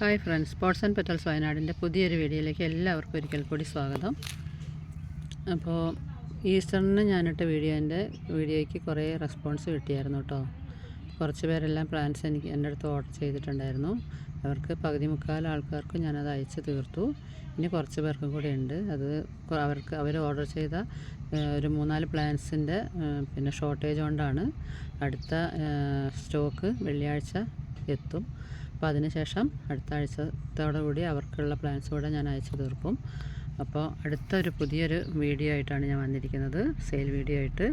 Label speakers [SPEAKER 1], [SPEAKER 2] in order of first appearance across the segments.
[SPEAKER 1] Hi friends sports and petals വയനാടിന്റെ പുതിയൊരു വീഡിയോയിലേക്ക് എല്ലാവർക്കും ഒരിക്കൽ കൂടി സ്വാഗതം. അപ്പോൾ ഈസ്റ്ററിന് ഞാനിട്ട വീഡിയോന്റെ വീഡിയോയ്ക്ക് കുറേ റെസ്പോൺസ് കിട്ടിയായിരുന്നു കേട്ടോ. കുറച്ച് പേരെല്ലാം പ്ലാൻസ് എനിക്ക് എന്റെ അടുത്ത് ഓർഡർ ചെയ്തിട്ടുണ്ടായിരുന്നു. അവർക്ക് പകുതി മുക്കാൽ ആൾക്കാർക്ക് ഞാനത് അയച്ച് തീർത്തു. ഇനി കുറച്ച് പേർക്കും കൂടെ ഉണ്ട്. അത് അവർക്ക് അവർ ഓർഡർ ചെയ്ത ഒരു മൂന്നാൽ പ്ലാൻസിന്റെ പിന്നെ ഷോർട്ടേജ് കൊണ്ടാണ് അടുത്ത സ്റ്റോക്ക് വെള്ളിയാഴ്ച എത്തും. അപ്പോൾ അതിനുശേഷം അടുത്ത ആഴ്ചത്തോടു കൂടി അവർക്കുള്ള പ്ലാൻസ് കൂടെ ഞാൻ അയച്ചു തീർക്കും. അപ്പോൾ അടുത്തൊരു പുതിയൊരു വീഡിയോ ആയിട്ടാണ് ഞാൻ വന്നിരിക്കുന്നത്. സെയിൽ വീഡിയോ ആയിട്ട്.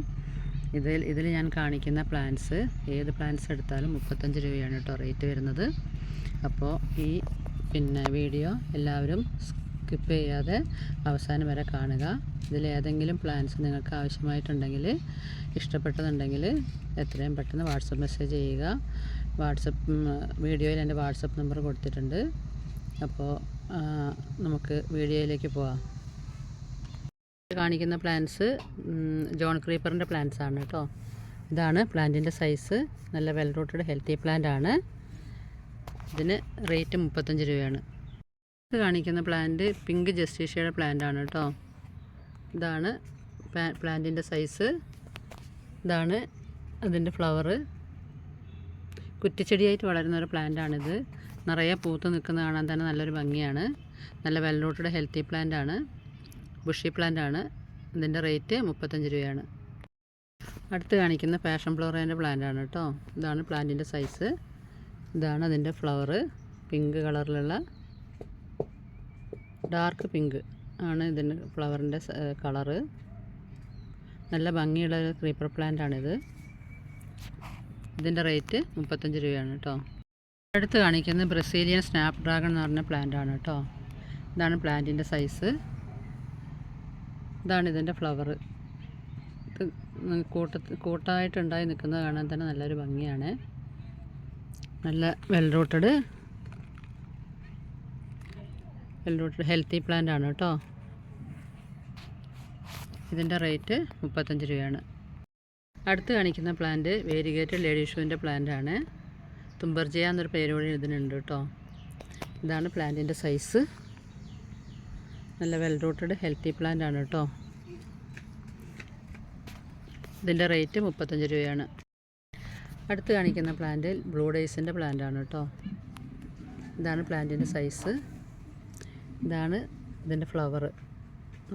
[SPEAKER 1] ഇതിൽ ഇതിൽ ഞാൻ കാണിക്കുന്ന പ്ലാൻസ് ഏത് പ്ലാൻസ് എടുത്താലും മുപ്പത്തഞ്ച് രൂപയാണ് കേട്ടോ റേറ്റ് വരുന്നത്. അപ്പോൾ ഈ പിന്നെ വീഡിയോ എല്ലാവരും സ്കിപ്പ് ചെയ്യാതെ അവസാനം വരെ കാണുക. ഇതിൽ ഏതെങ്കിലും പ്ലാൻസ് നിങ്ങൾക്ക് ആവശ്യമായിട്ടുണ്ടെങ്കിൽ ഇഷ്ടപ്പെട്ടതുണ്ടെങ്കിൽ എത്രയും പെട്ടെന്ന് വാട്സപ്പ് മെസ്സേജ് ചെയ്യുക. വാട്സപ്പ് വീഡിയോയിൽ എന്റെ വാട്സപ്പ് നമ്പർ കൊടുത്തിട്ടുണ്ട്. അപ്പോൾ നമുക്ക് വീഡിയോയിലേക്ക് പോവാം. കാണിക്കുന്ന പ്ലാന്റ്സ് ജോൺ ക്രീപ്പറിന്റെ പ്ലാന്റ്സ് ആണ് കേട്ടോ. ഇതാണ് പ്ലാന്റിന്റെ സൈസ്. നല്ല വെൽ റൂട്ടഡ് ഹെൽത്തി പ്ലാന്റ് ആണ്. ഇതിന് റേറ്റ് മുപ്പത്തഞ്ച് രൂപയാണ്. കാണിക്കുന്ന പ്ലാന്റ് പിങ്ക് ജസ്റ്റീഷ്യയുടെ പ്ലാന്റ് ആണ് കേട്ടോ. ഇതാണ് പ്ലാന്റിന്റെ സൈസ്. ഇതാണ് അതിന്റെ ഫ്ലവറ്. കുറ്റിച്ചെടിയായിട്ട് വളരുന്ന ഒരു പ്ലാന്റ് ആണിത്. നിറയെ പൂത്ത് നിൽക്കുന്ന കാണാൻ തന്നെ നല്ലൊരു ഭംഗിയാണ്. നല്ല വെൽ ഹെൽത്തി പ്ലാന്റ് ആണ്. ബുഷി പ്ലാന്റ് ആണ്. ഇതിന്റെ റേറ്റ് മുപ്പത്തഞ്ച് രൂപയാണ്. അടുത്ത് കാണിക്കുന്ന പാഷൻ പ്ലാന്റ് ആണ് കേട്ടോ. ഇതാണ് പ്ലാന്റിന്റെ സൈസ് ഇതാണ് അതിന്റെ ഫ്ലവറ് പിങ്ക് കളറിലുള്ള ഡാർക്ക് പിങ്ക് ആണ് ഇതിന്റെ ഫ്ലവറിന്റെ കളറ് നല്ല ഭംഗിയുള്ള ഒരു ക്രീപ്പർ പ്ലാന്റ് ആണിത്. ഇതിന്റെ റേറ്റ് മുപ്പത്തഞ്ച് രൂപയാണ് കേട്ടോ. അടുത്ത് കാണിക്കുന്നത് ബ്രസീലിയൻ സ്നാപ്പ് ഡ്രാഗൺ എന്ന് പറഞ്ഞ പ്ലാന്റ് ആണ് കേട്ടോ. ഇതാണ് പ്ലാന്റിന്റെ സൈസ് ഇതാണ് ഇതിന്റെ ഫ്ലവർ ഇത് കൂട്ട കൂട്ടായിട്ടുണ്ടായി നിൽക്കുന്നത് കാണാൻ തന്നെ നല്ലൊരു ഭംഗിയാണ്. നല്ല well rooted well rooted healthy plant ആണ് കേട്ടോ. ഇതിന്റെ റേറ്റ് മുപ്പത്തഞ്ച് രൂപയാണ്. അടുത്ത് കാണിക്കുന്ന പ്ലാന്റ് വേരിഗേറ്റഡ് ലേഡി ഷൂവിന്റെ പ്ലാന്റ് ആണ്. തുമ്പർജയ എന്നൊരു പേരോട് ഇതിനുണ്ട് കേട്ടോ. ഇതാണ് പ്ലാന്റിന്റെ സൈസ് നല്ല വെൽ റൂട്ടഡ് ഹെൽത്തി പ്ലാന്റ് ആണ് കേട്ടോ. ഇതിന്റെ റേറ്റ് മുപ്പത്തഞ്ച് രൂപയാണ്. അടുത്ത് കാണിക്കുന്ന പ്ലാന്റ് ബ്ലൂ ഡേയ്സിന്റെ പ്ലാന്റ് ആണ് കേട്ടോ. ഇതാണ് പ്ലാന്റിന്റെ സൈസ് ഇതാണ് ഇതിന്റെ ഫ്ലവർ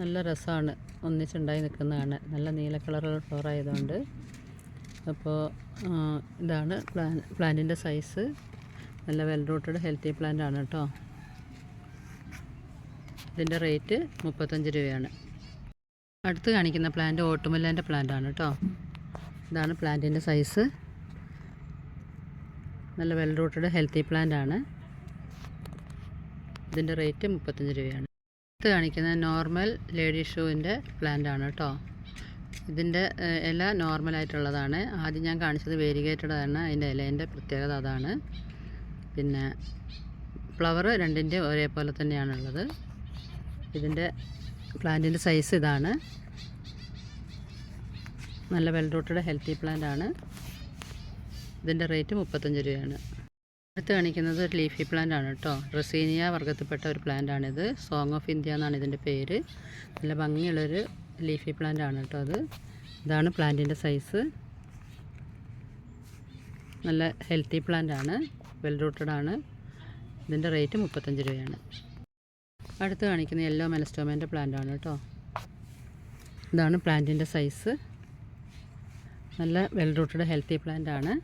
[SPEAKER 1] നല്ല രസമാണ് ഒന്നിച്ചുണ്ടായി നിൽക്കുന്നതാണ്. നല്ല നീല കളറുള്ള ഫ്ലവർ ആയതുകൊണ്ട്. അപ്പോൾ ഇതാണ് പ്ലാൻ പ്ലാന്റിന്റെ സൈസ്. നല്ല വെൽ റൂട്ടഡ് ഹെൽത്തി പ്ലാന്റ് ആണ് കേട്ടോ. ഇതിന്റെ റേറ്റ് മുപ്പത്തഞ്ച് രൂപയാണ്. അടുത്ത് കാണിക്കുന്ന പ്ലാന്റ് ഓട്ടുമില്ലാന്റെ പ്ലാന്റ് ആണ് കേട്ടോ. ഇതാണ് പ്ലാന്റിന്റെ സൈസ്. നല്ല വെൽ റൂട്ടഡ് ഹെൽത്തി പ്ലാന്റ് ആണ്. ഇതിന്റെ റേറ്റ് മുപ്പത്തഞ്ച് രൂപയാണ്. അടുത്ത് കാണിക്കുന്നത് നോർമൽ ലേഡി ഷൂവിന്റെ പ്ലാന്റ് ആണ് കേട്ടോ. ഇതിന്റെ ഇല നോർമലായിട്ടുള്ളതാണ്. ആദ്യം ഞാൻ കാണിച്ചത് വേരിഗേറ്റഡ് ആണ് അതിന്റെ ഇലേന്റെ പ്രത്യേകത അതാണ്. പിന്നെ ഫ്ലവർ രണ്ടിന്റെ ഒരേപോലെ തന്നെയാണുള്ളത്. ഇതിന്റെ പ്ലാന്റിന്റെ സൈസ് ഇതാണ്. നല്ല വെൽ റൂട്ടഡ് ഹെൽത്തി പ്ലാന്റ് ആണ് ഇതിന്റെ റേറ്റ് മുപ്പത്തഞ്ച് രൂപയാണ്. അടുത്ത് കാണിക്കുന്നത് ഒരു ലീഫി പ്ലാന്റ് ആണ് കേട്ടോ റസീനിയ വർഗത്തിൽപ്പെട്ട ഒരു പ്ലാന്റ് ആണിത്. സോങ് ഓഫ് ഇന്ത്യ എന്നാണ് ഇതിന്റെ പേര്. നല്ല ഭംഗിയുള്ളൊരു ലീഫി പ്ലാന്റ് ആണ് കേട്ടോ അത്. ഇതാണ് പ്ലാന്റിന്റെ സൈസ് നല്ല ഹെൽത്തി പ്ലാന്റ് ആണ്. വെൽ റൂട്ടഡ് ആണ്. ഇതിന്റെ റേറ്റ് മുപ്പത്തഞ്ച് രൂപയാണ്. അടുത്ത് കാണിക്കുന്ന യെല്ലോ മെലസ്റ്റോമേന്റെ പ്ലാന്റ് ആണ് കേട്ടോ ഇതാണ് പ്ലാന്റിന്റെ സൈസ് നല്ല വെൽ റൂട്ടഡ് ഹെൽത്തി പ്ലാന്റ് ആണ്.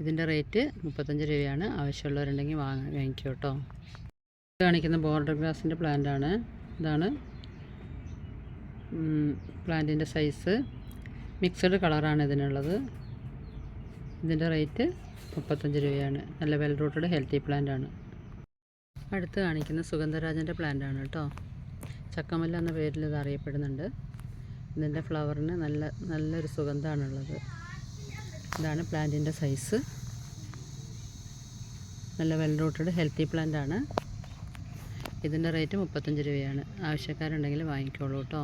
[SPEAKER 1] ഇതിന്റെ റേറ്റ് മുപ്പത്തഞ്ച് രൂപയാണ്. ആവശ്യമുള്ളവരുണ്ടെങ്കിൽ വാങ്ങ വാങ്ങിക്കും കേട്ടോ കാണിക്കുന്ന ബോർഡർ ഗ്ലാസിന്റെ പ്ലാന്റ് ആണ് ഇതാണ് പ്ലാന്റിന്റെ സൈസ്. മിക്സഡ് കളറാണ് ഇതിനുള്ളത്. ഇതിന്റെ റേറ്റ് മുപ്പത്തഞ്ച് രൂപയാണ്. നല്ല വെൽ റൂട്ടഡ് ഹെൽത്തി പ്ലാന്റ് ആണ് അടുത്ത് കാണിക്കുന്ന സുഗന്ധരാജന്റെ പ്ലാന്റ് ആണ് കേട്ടോ. ചക്കമല്ല എന്ന പേരിൽ ഇത് അറിയപ്പെടുന്നുണ്ട്. ഇതിന്റെ ഫ്ലവറിന് നല്ല നല്ലൊരു സുഗന്ധമാണുള്ളത് ഇതാണ് പ്ലാന്റിന്റെ സൈസ്. നല്ല വെൽ റൂട്ടഡ് ഹെൽത്തി പ്ലാന്റ് ആണ്. ഇതിന്റെ റേറ്റ് മുപ്പത്തഞ്ച് രൂപയാണ്. ആവശ്യക്കാരുണ്ടെങ്കിൽ വാങ്ങിക്കോളൂ കേട്ടോ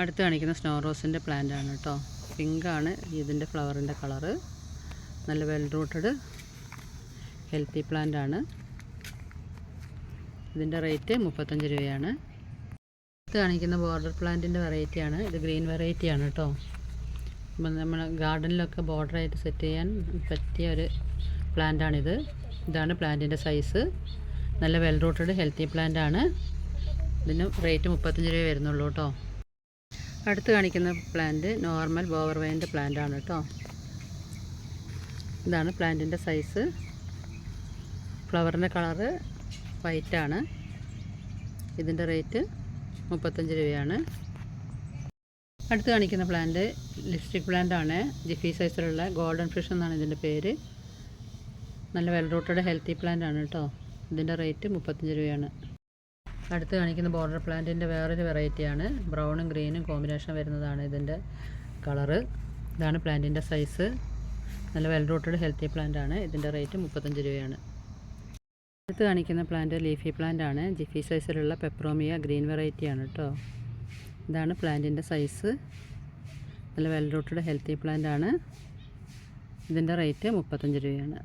[SPEAKER 1] അടുത്ത് കാണിക്കുന്ന സ്നോ റോസിന്റെ പ്ലാന്റ് ആണ് കേട്ടോ പിങ്കാണ് ഇതിന്റെ ഫ്ലവറിന്റെ കളറ് നല്ല വെൽ റൂട്ടഡ് ഹെൽത്തി പ്ലാന്റ് ആണ്. ഇതിന്റെ റേറ്റ് മുപ്പത്തഞ്ച് രൂപയാണ്. അടുത്ത് കാണിക്കുന്ന ബോർഡർ പ്ലാന്റിന്റെ വെറൈറ്റിയാണ് ഇത് ഗ്രീൻ വെറൈറ്റിയാണ് കേട്ടോ നമ്മൾ ഗാർഡനിലൊക്കെ ബോർഡറായിട്ട് സെറ്റ് ചെയ്യാൻ പറ്റിയ ഒരു പ്ലാന്റാണിത്. ഇതാണ് പ്ലാന്റിന്റെ സൈസ്. നല്ല വെൽ റൂട്ടഡ് ഹെൽത്തി പ്ലാന്റ് ആണ് ഇതിന് റേറ്റ് മുപ്പത്തഞ്ച് രൂപ വരുന്നുള്ളൂ കേട്ടോ. അടുത്ത് കാണിക്കുന്ന പ്ലാന്റ് നോർമൽ ബോവർ വൈന്റെ പ്ലാന്റ് ആണ് കേട്ടോ. ഇതാണ് പ്ലാന്റിന്റെ സൈസ്. ഫ്ലവറിന്റെ കളറ് വൈറ്റാണ്. ഇതിന്റെ റേറ്റ് മുപ്പത്തഞ്ച് രൂപയാണ്. അടുത്ത് കാണിക്കുന്ന പ്ലാന്റ് ലിപ്സ്റ്റിക് പ്ലാന്റ് ആണ്. ജിഫി സൈസിലുള്ള ഗോൾഡൻ ഫിഷ് എന്നാണ് ഇതിന്റെ പേര്. നല്ല വെൽ റൂട്ടഡ് ഹെൽത്തി പ്ലാന്റ് ആണ് കേട്ടോ ഇതിന്റെ റേറ്റ് മുപ്പത്തഞ്ച് രൂപയാണ്. അടുത്ത് കാണിക്കുന്ന ബോർഡർ പ്ലാന്റിന്റെ വേറൊരു വെറൈറ്റിയാണ് ബ്രൗണും ഗ്രീനും കോമ്പിനേഷൻ വരുന്നതാണ് ഇതിന്റെ കളറ് ഇതാണ് പ്ലാന്റിന്റെ സൈസ് നല്ല വെൽ റൂട്ടഡ് ഹെൽത്തി പ്ലാന്റ് ആണ്. ഇതിന്റെ റേറ്റ് മുപ്പത്തഞ്ച് രൂപയാണ്. അടുത്ത് കാണിക്കുന്ന പ്ലാന്റ് ലീഫി പ്ലാന്റ് ആണ്. ജിഫി സൈസിലുള്ള പെപ്രോമിയ ഗ്രീൻ വെറൈറ്റിയാണ് കേട്ടോ ഇതാണ് പ്ലാന്റിന്റെ സൈസ്. നല്ല വെൽ റൂട്ടഡ് ഹെൽത്തി പ്ലാന്റ് ആണ് ഇതിന്റെ റേറ്റ് മുപ്പത്തഞ്ച് രൂപയാണ്.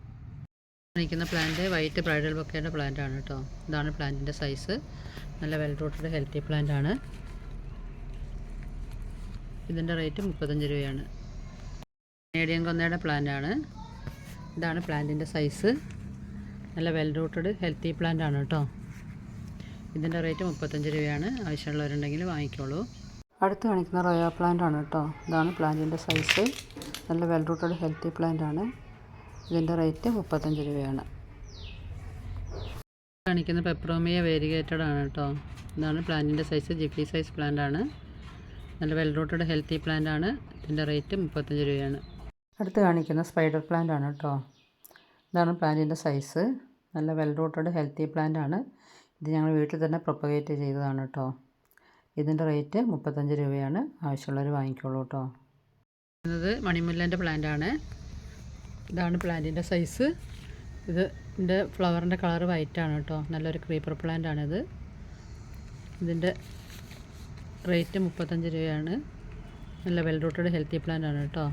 [SPEAKER 1] കാണിക്കുന്ന പ്ലാന്റ് വൈറ്റ് ബ്രൈഡൽ ബൊക്കേന്റെ പ്ലാന്റ് ആണ് കേട്ടോ. ഇതാണ് പ്ലാന്റിന്റെ സൈസ്. നല്ല വെൽ റൂട്ടഡ് ഹെൽത്തി പ്ലാന്റ് ആണ് ഇതിന്റെ റേറ്റ് മുപ്പത്തഞ്ച് രൂപയാണ്. മീഡിയം കൊന്നയുടെ പ്ലാന്റ് ആണ് ഇതാണ് പ്ലാന്റിന്റെ സൈസ്. നല്ല വെൽ റൂട്ടഡ് ഹെൽത്തി പ്ലാന്റ് ആണ് കേട്ടോ. ഇതിന്റെ റേറ്റ് മുപ്പത്തഞ്ച് രൂപയാണ്. ആവശ്യമുള്ളവരുണ്ടെങ്കിൽ വാങ്ങിക്കോളൂ. അടുത്ത് കാണിക്കുന്ന റോയാ പ്ലാന്റ് ആണ് കേട്ടോ. ഇതാണ് പ്ലാന്റിന്റെ സൈസ്. നല്ല വെൽ റൂട്ടഡ് ഹെൽത്തി പ്ലാന്റ് ആണ്. ഇതിന്റെ റേറ്റ് മുപ്പത്തഞ്ച് രൂപയാണ്. കാണിക്കുന്ന പെപ്രോമിയ വേരിഗേറ്റഡ് ആണ് കേട്ടോ. ഇതാണ് പ്ലാന്റിന്റെ സൈസ്. ജിഫി സൈസ് പ്ലാന്റ് ആണ്. നല്ല വെൽ റൂട്ടഡ് ഹെൽത്തി പ്ലാന്റ് ആണ്. ഇതിന്റെ റേറ്റ് മുപ്പത്തഞ്ച് രൂപയാണ്. അടുത്ത് കാണിക്കുന്ന സ്പൈഡർ പ്ലാന്റ് ആണ് കേട്ടോ. ഇതാണ് പ്ലാന്റിന്റെ സൈസ്. നല്ല വെൽ റൂട്ടഡ് ഹെൽത്തി പ്ലാന്റ് ആണ്. ഇത് ഞങ്ങൾ വീട്ടിൽ തന്നെ പ്രൊപ്പഗേറ്റ് ചെയ്തതാണ് കേട്ടോ ഇതിന്റെ റേറ്റ് മുപ്പത്തഞ്ച് രൂപയാണ്. ആവശ്യമുള്ളവർ വാങ്ങിക്കോളൂ കേട്ടോ ഇത് മണിമുല്ലന്റെ പ്ലാന്റാണ് ഇതാണ് പ്ലാന്റിന്റെ സൈസ് ഇത് ഇതിന്റെ ഫ്ലവറിന്റെ കളർ വൈറ്റാണ് കേട്ടോ നല്ലൊരു ക്രീപ്പർ പ്ലാന്റ് ആണിത് ഇതിന്റെ റേറ്റ് മുപ്പത്തഞ്ച് രൂപയാണ്. നല്ല വെൽ റൂട്ടഡ് ഹെൽത്തി പ്ലാന്റ് ആണ് കേട്ടോ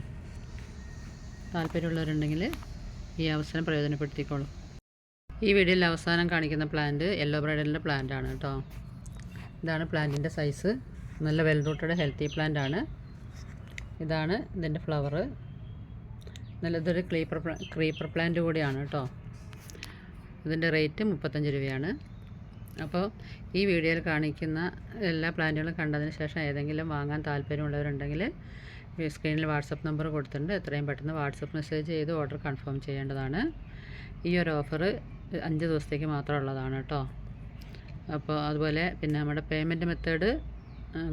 [SPEAKER 1] താല്പര്യമുള്ളവരുണ്ടെങ്കിൽ ഈ അവസരം പ്രയോജനപ്പെടുത്തിക്കോളൂ. ഈ വീഡിയോയിൽ അവസാനം കാണിക്കുന്ന പ്ലാന്റ് യെല്ലോ ബ്രൈഡലിന്റെ പ്ലാന്റ് ആണ് കേട്ടോ ഇതാണ് പ്ലാന്റിന്റെ സൈസ് നല്ല വെൽ റൂട്ടഡ് ഹെൽത്തി പ്ലാന്റ് ആണ്. ഇതാണ് ഇതിന്റെ ഫ്ലവർ നല്ല ഇതൊരു ക്രീപ്പർ ക്രീപ്പർ പ്ലാന്റ് കൂടിയാണ് കേട്ടോ ഇതിന്റെ റേറ്റ് മുപ്പത്തഞ്ച് രൂപയാണ്. അപ്പോൾ ഈ വീഡിയോയിൽ കാണിക്കുന്ന എല്ലാ പ്ലാന്റുകളും കണ്ടതിന് ശേഷം ഏതെങ്കിലും വാങ്ങാൻ താല്പര്യമുള്ളവരുണ്ടെങ്കിൽ സ്ക്രീനിൽ വാട്സപ്പ് നമ്പർ കൊടുത്തിട്ടുണ്ട്. എത്രയും പെട്ടെന്ന് വാട്സപ്പ് മെസ്സേജ് ചെയ്ത് ഓർഡർ കൺഫേം ചെയ്യേണ്ടതാണ്. ഈ ഒരു ഓഫർ അഞ്ച് ദിവസത്തേക്ക് മാത്രമുള്ളതാണ് കേട്ടോ അപ്പോൾ അതുപോലെ പിന്നെ നമ്മുടെ പേയ്മെന്റ് മെത്തേഡ്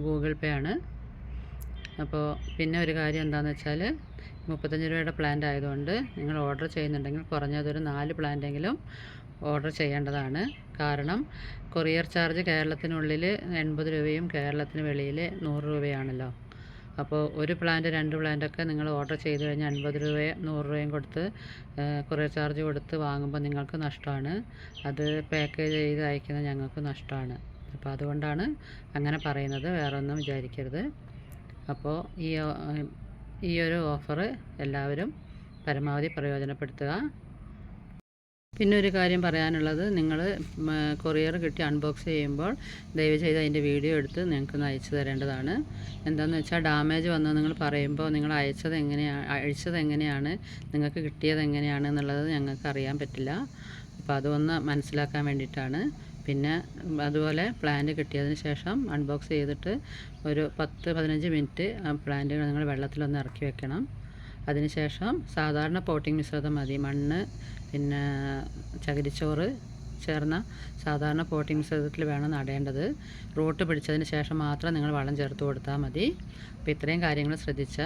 [SPEAKER 1] ഗൂഗിൾ പേ ആണ്. അപ്പോൾ പിന്നെ ഒരു കാര്യം എന്താണെന്ന് വെച്ചാൽ മുപ്പത്തഞ്ച് രൂപയുടെ പ്ലാന്റ് ആയതുകൊണ്ട് നിങ്ങൾ ഓർഡർ ചെയ്യുന്നുണ്ടെങ്കിൽ കുറഞ്ഞതൊരു നാല് പ്ലാന്റെങ്കിലും ഓർഡർ ചെയ്യേണ്ടതാണ്. കാരണം കൊറിയർ ചാർജ് കേരളത്തിനുള്ളിൽ എൺപത് രൂപയും കേരളത്തിന് വെളിയിൽ നൂറ് രൂപയാണല്ലോ. അപ്പോൾ ഒരു പ്ലാന്റ് രണ്ട് പ്ലാന്റൊക്കെ നിങ്ങൾ ഓർഡർ ചെയ്ത് കഴിഞ്ഞാൽ അൻപത് രൂപയും നൂറ് രൂപയും കൊടുത്ത് കൊറിയർ ചാർജ് കൊടുത്ത് വാങ്ങുമ്പോൾ നിങ്ങൾക്ക് നഷ്ടമാണ്. അത് പാക്കേജ് ചെയ്ത് അയക്കുന്നത് ഞങ്ങൾക്ക് നഷ്ടമാണ്. അപ്പോൾ അതുകൊണ്ടാണ് അങ്ങനെ പറയുന്നത്. വേറെ ഒന്നും വിചാരിക്കരുത്. അപ്പോൾ ഈ ഈ ഒരു ഓഫറ് എല്ലാവരും പരമാവധി പ്രയോജനപ്പെടുത്തുക. പിന്നെ ഒരു കാര്യം പറയാനുള്ളത് നിങ്ങൾ കൊറിയർ കിട്ടി അൺബോക്സ് ചെയ്യുമ്പോൾ ദയവ് ചെയ്ത് അതിന്റെ വീഡിയോ എടുത്ത് നിങ്ങൾക്ക് അയച്ചു തരേണ്ടതാണ്. എന്താണെന്ന് വെച്ചാൽ ഡാമേജ് വന്ന് നിങ്ങൾ പറയുമ്പോൾ നിങ്ങൾ അയച്ചത് എങ്ങനെയാണ് അഴിച്ചത് എങ്ങനെയാണ് നിങ്ങൾക്ക് കിട്ടിയത് എങ്ങനെയാണ് എന്നുള്ളത് ഞങ്ങൾക്ക് അറിയാൻ പറ്റില്ല. അപ്പോൾ അതൊന്ന് മനസ്സിലാക്കാൻ വേണ്ടിയിട്ടാണ്. പിന്നെ അതുപോലെ പ്ലാന്റ് കിട്ടിയതിന് ശേഷം അൺബോക്സ് ചെയ്തിട്ട് ഒരു പത്ത് പതിനഞ്ച് മിനിറ്റ് ആ പ്ലാന്റുകൾ നിങ്ങൾ വെള്ളത്തിലൊന്ന് ഇറക്കി വെക്കണം. അതിനുശേഷം സാധാരണ പോട്ടിംഗ് മിശ്രിതം മതി. മണ്ണ് പിന്നെ ചകിരിച്ചോറ് ചേർന്ന സാധാരണ പോട്ടിംഗ് മിശ്രിതത്തിൽ വേണം നടേണ്ടത്. റൂട്ട് പിടിച്ചതിന് ശേഷം മാത്രം നിങ്ങൾ വളം ചേർത്ത് കൊടുത്താൽ മതി. അപ്പോൾ ഇത്രയും കാര്യങ്ങൾ ശ്രദ്ധിച്ച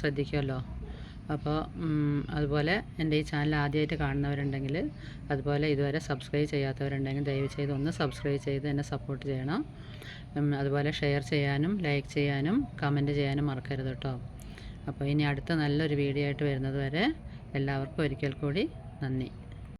[SPEAKER 1] ശ്രദ്ധിക്കുമല്ലോ. അപ്പോൾ അതുപോലെ എന്റെ ഈ ചാനൽ ആദ്യമായിട്ട് കാണുന്നവരുണ്ടെങ്കിൽ അതുപോലെ ഇതുവരെ സബ്സ്ക്രൈബ് ചെയ്യാത്തവരുണ്ടെങ്കിൽ ദയവ് ചെയ്ത് ഒന്ന് സബ്സ്ക്രൈബ് ചെയ്ത് എന്നെ സപ്പോർട്ട് ചെയ്യണം. അതുപോലെ ഷെയർ ചെയ്യാനും ലൈക്ക് ചെയ്യാനും കമന്റ് ചെയ്യാനും മറക്കരുത് കേട്ടോ. അപ്പോൾ ഇനി അടുത്ത നല്ലൊരു വീഡിയോ ആയിട്ട് വരുന്നത് വരെ എല്ലാവർക്കും ഒരിക്കൽ കൂടി നന്ദി.